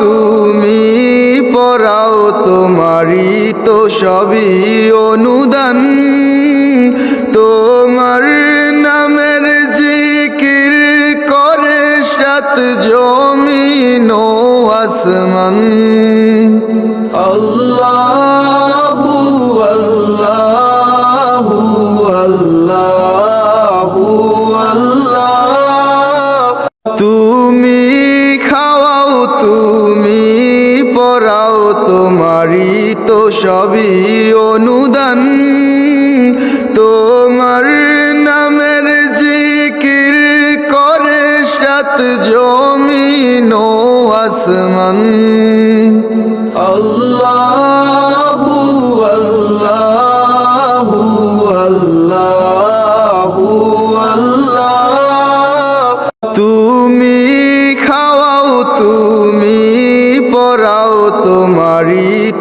তুমি পড়াও তোমারই তো সবই অনুদান। তোমার নামের জিকির করে সাত জমি আসমান। আল্লাহ আল্লাহু আল্লাহু আল্লাহ। তোমারই তো সবই অনুদান। তোমার নামের জিকির করে সাত জমিন আসমান। আল্লাহু আল্লাহু আল্লাহু আল্লাহ। তুমি খাওয়াও তুমি তোমারই